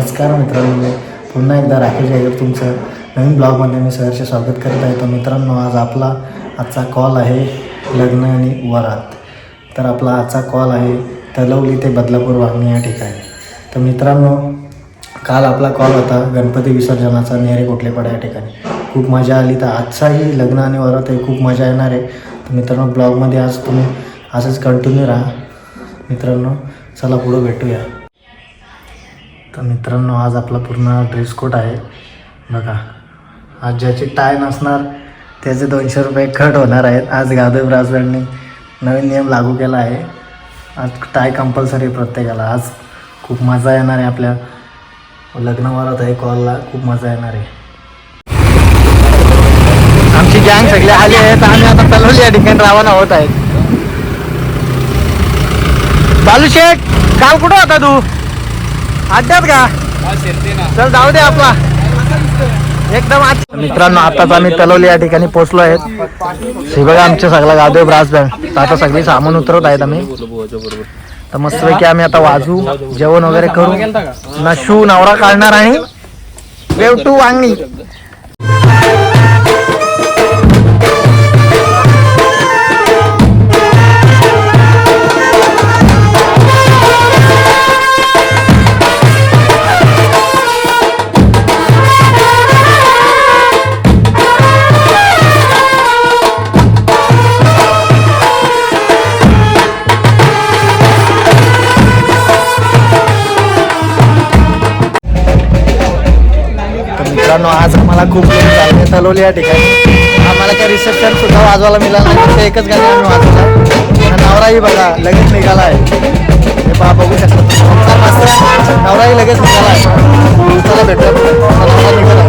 नमस्कार मित्रांनो पुन्हा एकदा राकेश अय्यर तुमचं नवीन ब्लॉगमध्ये मी सहर्ष स्वागत करत आहे. तर मित्रांनो आज आपला आजचा कॉल आहे लग्न आणि वरात. तर आपला आजचा कॉल आहे तलवली ते बदलापूर वागणी या ठिकाणी. तर मित्रांनो काल आपला कॉल होता गणपती विसर्जनाचा नेरे कोटलेपाडा या ठिकाणी. खूप मजा आली. तर आजचाही लग्न आणि वरात आहे खूप मजा येणार आहे. तर मित्रांनो ब्लॉगमध्ये आज तुम्ही असंच कंटिन्यू राहा. मित्रांनो चला पुढं भेटूया. तर मित्रांनो आज आपला पूर्ण ड्रेस कोड आहे. बघा आज ज्याची टाय नसणार त्याचे दोनशे रुपये कट होणार आहेत. आज गाधव राजवाडनी नवीन नियम लागू केला आहे. आज टाय कंपल्सरी प्रत्येकाला. आज खूप मजा येणार आहे आपल्या लग्नावरात आहे कॉलला खूप मजा येणार आहे. आमची गँग सगळे आली आहेत. आम्ही आता तलवली या ठिकाणी रावाना होत आहेत. बालू शेठ काल कुठं होता तू? अड्ड्यात का? चल जाऊ दे आपला. एकदम मित्रांनो आताच आम्ही तलवली या ठिकाणी पोहोचलो आहेत. हे बघा आमच्या सगळा गावदेव ब्रास बँड. आता सगळी सामान उतरवत आहेत आम्ही. तर मस्त पैकी आम्ही आता वाजू जेवण वगैरे करू. नशू नवरा काढणार आणि वेवटू वांगणी मित्रांनो आज आम्हाला खूप लोक चालले या ठिकाणी. आम्हाला काही रिसेप्शन सुद्धा वाजवायला मिळालं नाही. फक्त एकच गाणी आम्ही वाजवलं नवराही बघा लगेच निघाला आहे हे पहा बघू शकतो नवराही लगेच निघाला आहे चला भेटतो निघाला.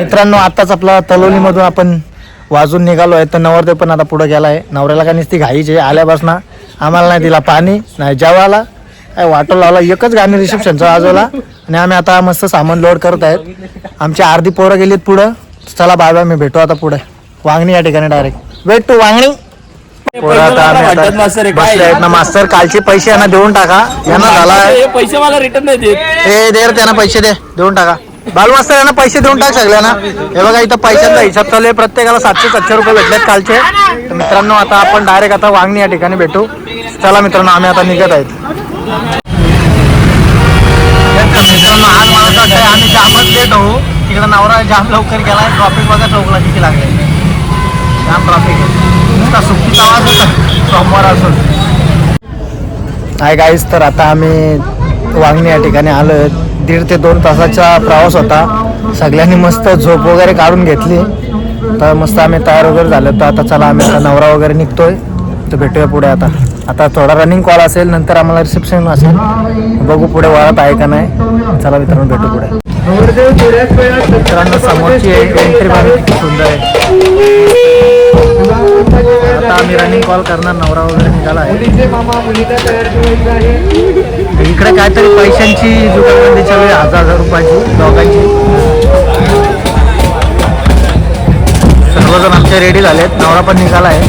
मित्रांनो आताच आपला तलोलीमधून आपण वाजून निघालो आहे. तर नवरदेव पण आता पुढे गेला आहे. नवऱ्याला का नुसती घाईची आल्यापासून आम्हाला नाही दिला पाणी नाही जेवायला. काय वाटो लावला एकच गाणी रिसेप्शनचं वाजवला आणि आम्ही आता मस्त सामान लोड करत आहेत. आमची अर्धी पोरं गेलीत पुढं. चला बाय बाय मी भेटू आता पुढे. वांगणी या ठिकाणी डायरेक्ट वेट टू वांगणी? पोरं आता आम्ही आता बसले आहेत ना मास्तर कालचे पैसे यांना देऊन टाका. यांना झाला हे पैसे मला रिटर्न नाही देत. ए दे रे त्यांना पैसे दे. देऊन टाका. बालू यांना पैसे देऊन टाक सगळ्यांना हे बघा इथं पैशांचा हिशोब चालू आहे. प्रत्येकाला सातशे सातशे रुपये भेटलेत कालचे. तर मित्रांनो आता आपण डायरेक्ट आता वांगणी या ठिकाणी भेटू. चला मित्रांनो आम्ही आता निघत आहेत. मित्रांनो आज मला असं वाटतंय आम्ही जामच लेट होऊ. तिकडे नवरा जाम लवकर गेलाय. ट्रॉफिक वगैरे चौकला किती लागले. जाम ट्रॉफिक आहे. नुसता सुट्टीचा आवाज होता. सोमवार असून. आहे गाईस तर आता आम्ही वांगणी या ठिकाणी आलो दीड ते दोन तासाचा प्रवास होता. सगळ्यांनी मस्त झोप वगैरे काढून घेतली. तर मस्त आम्ही तयार वगैरे झालो. तर आता चला आम्ही आता नवरा वगैरे निघतोय. तर भेटूया पुढे आता. आता थोडा रनिंग कॉल असेल नंतर आम्हाला रिसेप्शन असेल. बघू पुढे वाढत आहे का नाही. चला मित्रांनो भेटू पुढे. मित्रांनो समोरची एंट्री बघा किती सुंदर आहे. आता आम्ही रनिंग कॉल करणार नवरा वगैरे निघाला आहे. इकडे काहीतरी पैशांची जुगलबंदी चालू आहे हजार हजार रुपयाची दोघांची. सर्वजण आमचे रेडी झालेत. नवरा पण निघाला आहे.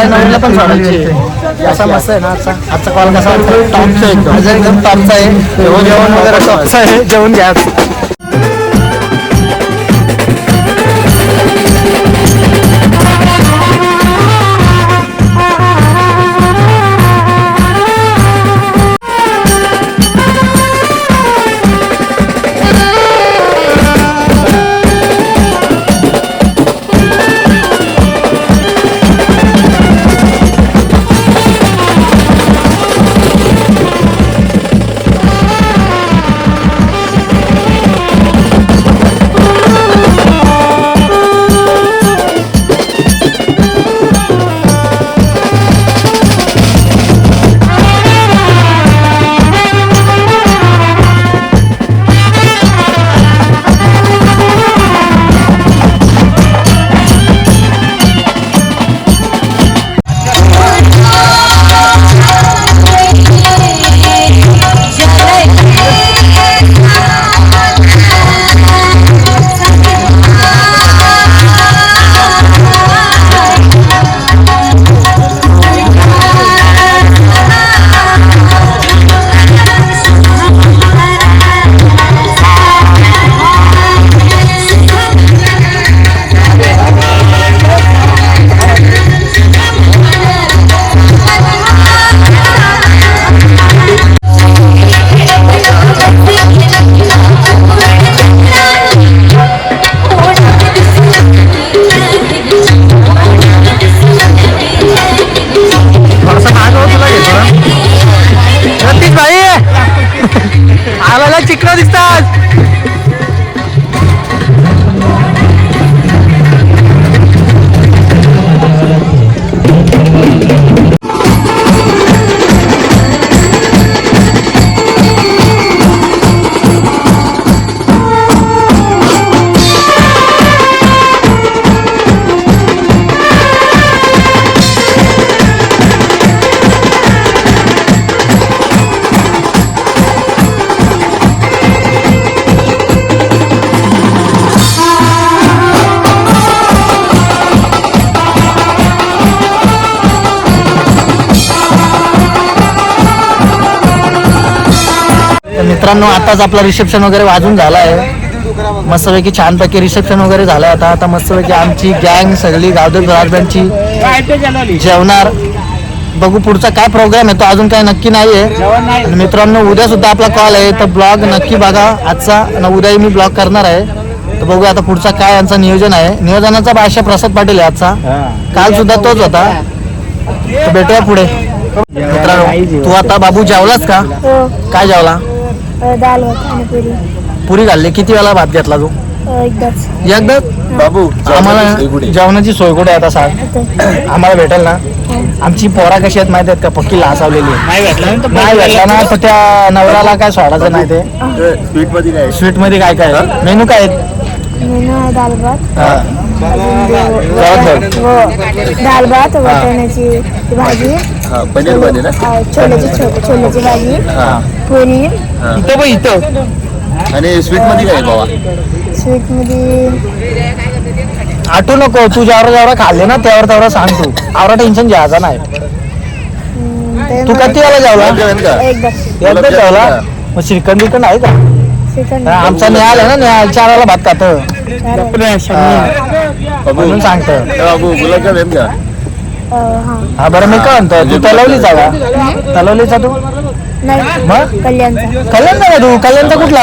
सोडलाय नवीनला पण सोडायची असा मस्त आहे ना आजचा आजचा कॉल कसा टॉपचा एकदम. आज एकदम टॉपचा आहे. जेवण जेवण वगैरे टॉपचा आहे. जेवण घ्या मित्रांनो आताच आपला रिसेप्शन वगैरे वाजून झाला आहे मस्तपैकी छानपैकी रिसेप्शन वगैरे झालं आता. आता मस्तपैकी आमची गँग सगळी गावदेव ब्रॉडबँडची जेवणार. बघू पुढचा काय प्रोग्राम आहे तो अजून काय नक्की नाही. आहे मित्रांनो उद्या सुद्धा आपला कॉल आहे. तर ब्लॉग नक्की बघा. आजचा आणि उद्याही मी ब्लॉग करणार आहे. तर बघूया आता पुढचा काय यांचं नियोजन आहे. नियोजनाचा भाषा प्रसाद पाटील आहे आजचा. काल सुद्धा तोच होता. तर भेटूया पुढे. मित्रांनो तू आता बाबू जेवलास का? हो. काय जेवला? दाल भात आणि पुरी. पुरी घालली किती वेळा भात घेतला तू? एकदाच. एकदा बाबू आम्हाला जेवणाची सोय कुठे आता सांग. आम्हाला भेटेल ना? आमची पोरा कशी आहेत माहिती आहेत का? पक्की लासावलेली नाही भेटला नाही भेटला ना? तर त्या नवऱ्याला काय सोडायचं नाही ते. स्वीटमध्ये काय? स्वीटमध्ये काय? काय? मेनू काय आहेत? मेनू आहे दाल भात. हा. दाल भात. वाटाण्याची ती पनीरमध्ये ना? अ, छोल्याची भाजी पुरी. इथं बघ इथं. आणि स्वीटमध्ये काय बाबा? स्वीटमध्ये आठवू नको तू जेवढा जेवढा खाल्ले ना त्यावर तेवढा सांग तू. आवरा टेन्शन घ्यायचं नाही. ते किती वेळा जेवला एकदाच एकदा जेवला मग श्रीखंड बिकंड आहे का? हा, आमचा न्यायाल आहे ना न्यायाल चार वेळा भात खातं. म्हणून सांगतं. बाबू गुलाबजाम का हा हा बरं मी काय म्हणतो तू तलवलीचा का तलवलीचा तू. नाही मग? कल्याणचा. कल्याणचा का तू. कल्याणचा कुठला?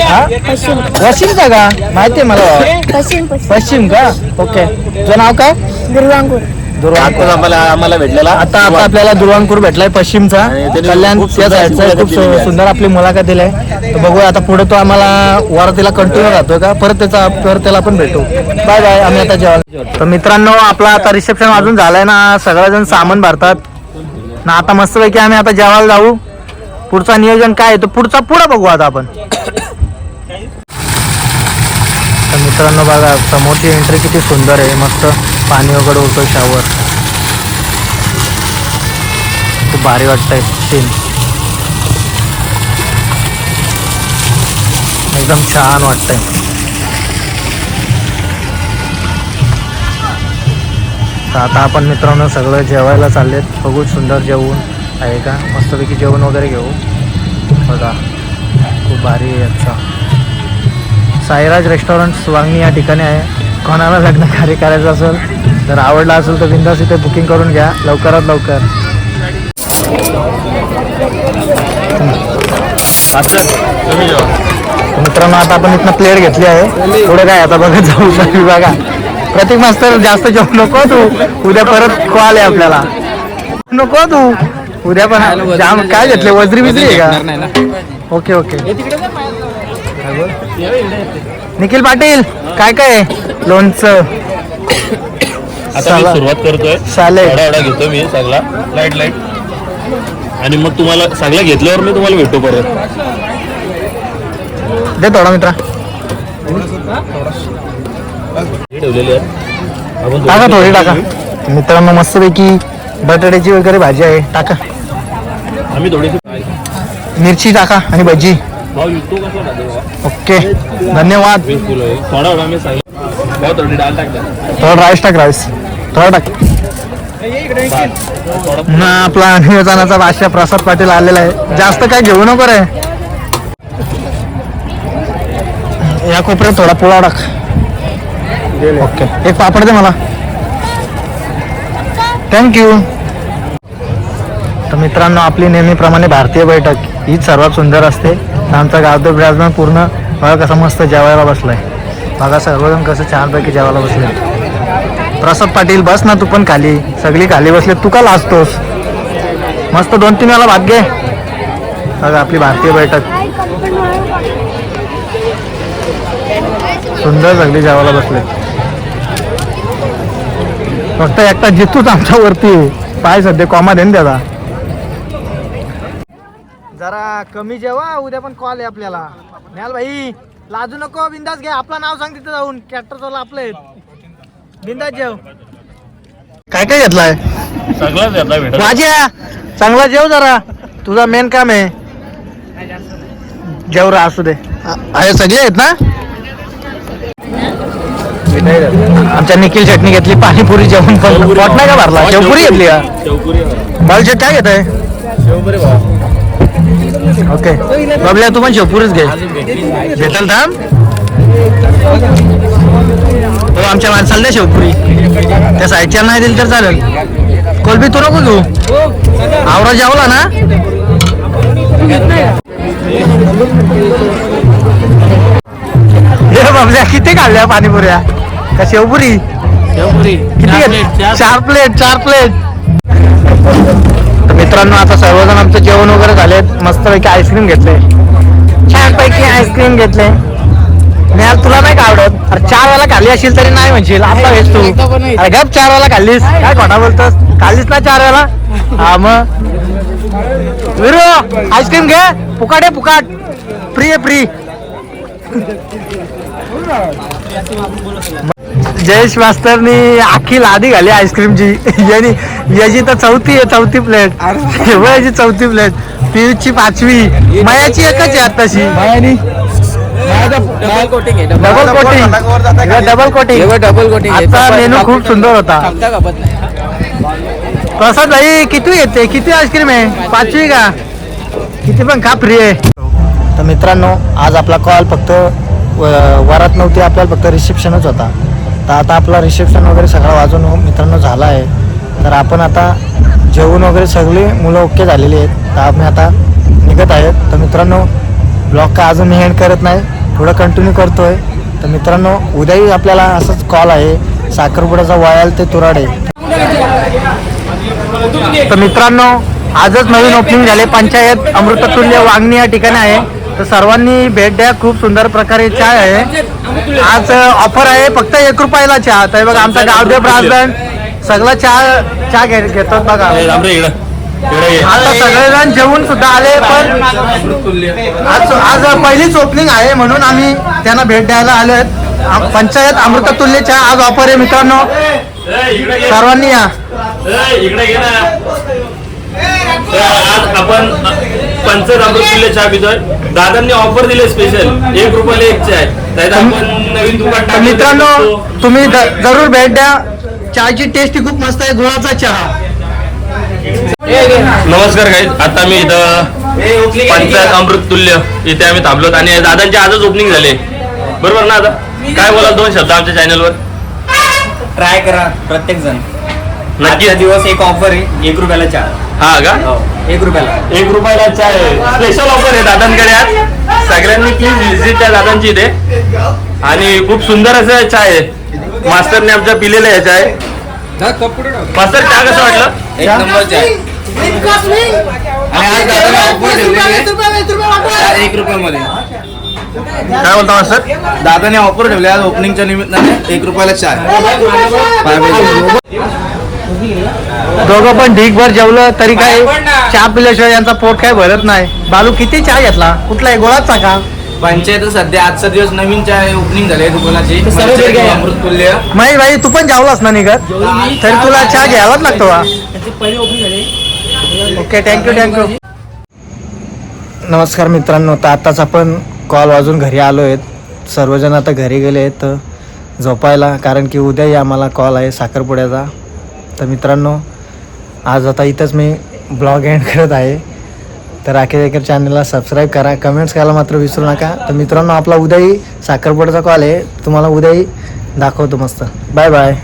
हा? पश्चिम वाशिमचा का? माहितीये मला. पश्चिम पश्चिम पश्चिम का? ओके. तुझं नाव काय? दुर्वांकूर आम्हाला आम्हाला भेटलेला. आता आता आपल्याला दुर्वांकूर भेटलाय पश्चिमचा. कल्याण त्या सुंदर साईडचा खूप आहे. सुंदर आपली मुलाखत दिलाय. तर बघूया आता पुढे तो आम्हाला वरातीला कंटिन्यू राहतोय का? परत त्याचा परत त्याला पण भेटू. बाय बाय आम्ही आता जेवायला तर मित्रांनो आपला आता रिसेप्शन वाजून झालाय ना. सगळेजण सामान भरतात. ना आता मस्तपैकी आम्ही आता जेवायला जाऊ. पुढचा नियोजन काय आहे तो पुढचा पुढं बघू आता आपण. तर मित्रांनो बघा समोरची एंट्री किती सुंदर आहे. मस्त. पाणी वगैरे होतं शावर खूप भारी वाटतंय सीन एकदम छान वाटतंय. तर आता आपण मित्रांनो सगळं जेवायला चाललेत. बघू सुंदर जेवण आहे का? मस्तपैकी जेवण वगैरे घेऊ. बघा. खूप भारी आहे अच्छा साईराज रेस्टॉरंट स्वांगणी या ठिकाणी आहे. कोणाला लग्न कार्य करायचं असेल? जर आवडला असेल तर बिंदास इथे बुकिंग करून घ्या. लवकरात लवकर. जेवा मित्रांनो आता आपण इथनं प्लेट घेतली आहे. पुढे काय आता बघत जाऊ. शकतो बघा. प्रतीक मास्तर जास्त जेवण नको तू. उद्या परत कॉल आहे आपल्याला. नको तू. उद्या पण जाम काय घेतले? वजरी बिजरी आहे का? Okay okay. निखिल पाटील काय काय? लोणचं. आता मी सुरुवात करतोय. साले एवढा घेतो मी सगळा लाइट लाइट. आणि मग तुम्हाला सगळं घेतल्यावर मी तुम्हाला भेटू परत. दे थोडा मित्रा. ठेवलेले टाका थोडी टाका. मित्रांनो मस्तपैकी बटाट्याची वगैरे भाजी आहे. टाका. आम्ही थोडीशी मिरची टाका आणि भजी? ओके. धन्यवाद. थोडा थोडा थोडी थोडा राईस टाक राईस थोडा टाक. ना आपला नियोजनाचा बादशाह प्रसाद पाटील आलेला आहे. जास्त काय घेऊ नको रे. या कोपऱ्यात थोडा पोळा टाक. ओके. एक पापड दे मला. थँक्यू तर मित्रांनो आपली नेहमीप्रमाणे भारतीय बैठक हीच सर्वात सुंदर असते. आमचा गावदेव ब्राजमान पूर्ण. बघा कसं मस्त जेवायला बसलाय. बघा सर्वजण कसं छानपैकी जेवायला बसले प्रसाद पाटील बस ना तू पण खाली. सगळी खाली बसले. तू का लाजतोस? मस्त दोन तीन वेळा भाग घे. बघा आपली भारतीय बैठक. सुंदर सगळी जेवायला बसले. फक्त एकटा जितूच आमच्या वरती. पाय सध्या कॉमा देन त्याचा जरा कमी जेवा उद्या पण कॉल आहे आपल्याला. न्याल भाई लाजू नको बिंदास घे. आपलं नाव सांग तिथे जाऊन. कॅक्टर चला आपलं बिंदास जेव. काय काय घेतलाय? सगळंच घेतला भेटत माझ्या चांगला जेव जरा. तुझा मेन काम आहे. जेव रा असू दे. आहे सगळे आहेत ना? आमच्या निखिल चटणी घेतली पाणीपुरी जेवण पण. पोट नाही का भरला? शेवपुरी घेतली का? शेवपुरी बालशेट काय घेत आहे शेवपुरी ओके बबल्या तू पण शेवपुरीच घे. भेटल थांब. हो आमच्या माणसाला द्या शेवपुरी. त्या साईडच्या नाही दिली तर चालेल. कोलबी तू नको घेऊ. आवरा जेवला ना? हे बबल्या किती खाल्ल्या पाणीपुऱ्या? का शेवपुरी? किती घेतली? चार प्लेट. चार प्लेट. तर मित्रांनो आता सर्वजण आमचं जेवण वगैरे झालेत. मस्तपैकी आईस्क्रीम घेतले. छानपैकी आईस्क्रीम घेतले. आज तुला नाही का आवडत? अरे चार वेळा खाल्ली असेल तरी नाही म्हणशील. आता वेच तू. अरे गप चार वेळा खाल्लीस काय खोटा बोलतोस? खाल्लीस ना चार वेळा हा मग? विरू आईस्क्रीम घे. फुकाट आहे फुकाट. फ्री आहे फ्री जयेश मास्तरनी आखी लादी घाली आईस्क्रीमची. यानी याची तर चौथी आहे चौथी प्लेट याची चौथी प्लेट पियुषची पाचवी. मायाची एकच आहे आताशी double coating double coating double coating आता मेनू खूप सुंदर होता. प्रसाद भाई किती येते? किती आईस्क्रीम आहे? पाचवी का? किती पण खा फ्री आहे. तर मित्रांनो आज आपला कॉल फक्त व- वरात नव्हती आपल्याला फक्त रिसेप्शनच होता. तर आता आपला रिसेप्शन वगैरे सगळा वाजून मित्रांनो झाला आहे. तर आपण आता जेवण वगैरे सगळी मुलं ओके झालेली आहेत. तर आम्ही आता निघत आहेत. तर मित्रांनो ब्लॉग का अजून मी एंड करत नाही. थोडं कंटिन्यू करतोय. तर मित्रांनो उद्याही आपल्याला असंच कॉल आहे. साखरपुड्याचा वयाल ते तुराडे. तर मित्रांनो आजच नवीन ओपनिंग झाले. पंचायत अमृततुल्य वांगणी या ठिकाणी आहे. तर सर्वांनी भेट द्या. खूप सुंदर प्रकारे चाय आहे. आज ऑफर आहे फक्त एक रुपयाला चहा. तर बघा आमचा गावदेव ब्रासबँड सगळं चहा चहा घेतात बघा. आता सगळेजण जेवून सुद्धा आले पण आज आज पहिलीच ओपनिंग आहे म्हणून आम्ही त्यांना भेट द्यायला आलो आहेत. पंचायत अमृततुल्य चहा आज ऑफर आहे मित्रांनो. सर्वांनी या. आज आपण पंचर अमृतुल्य चहा पितोय दादांनी ऑफर दिले स्पेशल एक रुपयाला एक त्यात आपण नवीन दुकान मित्रांनो तर तुम्ही जरूर भेट द्या. चहाची टेस्ट खूप मस्त आहे. गुळाचा चहा. नमस्कार गाईज आता मी इथं पंचायत अमृत तुल्य इथे आम्ही थांबलोत आणि दादांचे आजच ओपनिंग झाले. बरोबर ना आता काय बोला दोन शब्द आमच्या चॅनलवर ट्राय करा प्रत्येक जण नक्की दिवस एक ऑफर आहे एक रुपयाला चार हा का? हो एक रुपयाला. एक रुपयाला चाय स्पेशल ऑफर आहे दादांकडे आज. सगळ्यांनी प्लीज व्हिजिट द्या दादांची इथे. आणि खूप सुंदर असं चाय आहे. मास्टरने आमच्या पिलेलं आहे चाय मास्टर चहा कसं वाटलं? एक नंबर चाय. आणि आज दादाने ऑफर ठेवलेली आहे. एक रुपयामध्ये. काय बोलता मास्टर दादाने ऑफर ठेवली आज ओपनिंगच्या निमित्ताने एक रुपयाला चाय. दोघं पण ढीकभर जेवलं तरी काय चहा पिल्याशिवाय यांचा पोट काय भरत नाही. बालू किती चहा घेतला? कुठला आहे? गोळाचा का पंचायत सध्या. आजचा दिवस नवीन चाय ओपनिंग झाली आहे दुकानाची अमृत तुल्य भाई तू पण जेवलास ना निघत? तरी तुला चहा घ्यावाच लागतो का ओके थँक्यू थँक्यू नमस्कार मित्रांनो तर आताच आपण कॉल वाजून घरी आलो आहेत. सर्वजण आता घरी गेले आहेत झोपायला कारण की उद्याही आम्हाला कॉल आहे साखरपुड्याचा. तर मित्रांनो आज आता इथंच मी ब्लॉग एंड करत आहे. तर राकेश एकर चॅनलला सबस्क्राईब करा. कमेंट्स करायला मात्र विसरू नका. तर मित्रांनो आपला उद्याही साखरपुड्याचा कॉल आहे. तुम्हाला उद्याही दाखवतो मस्त. Bye bye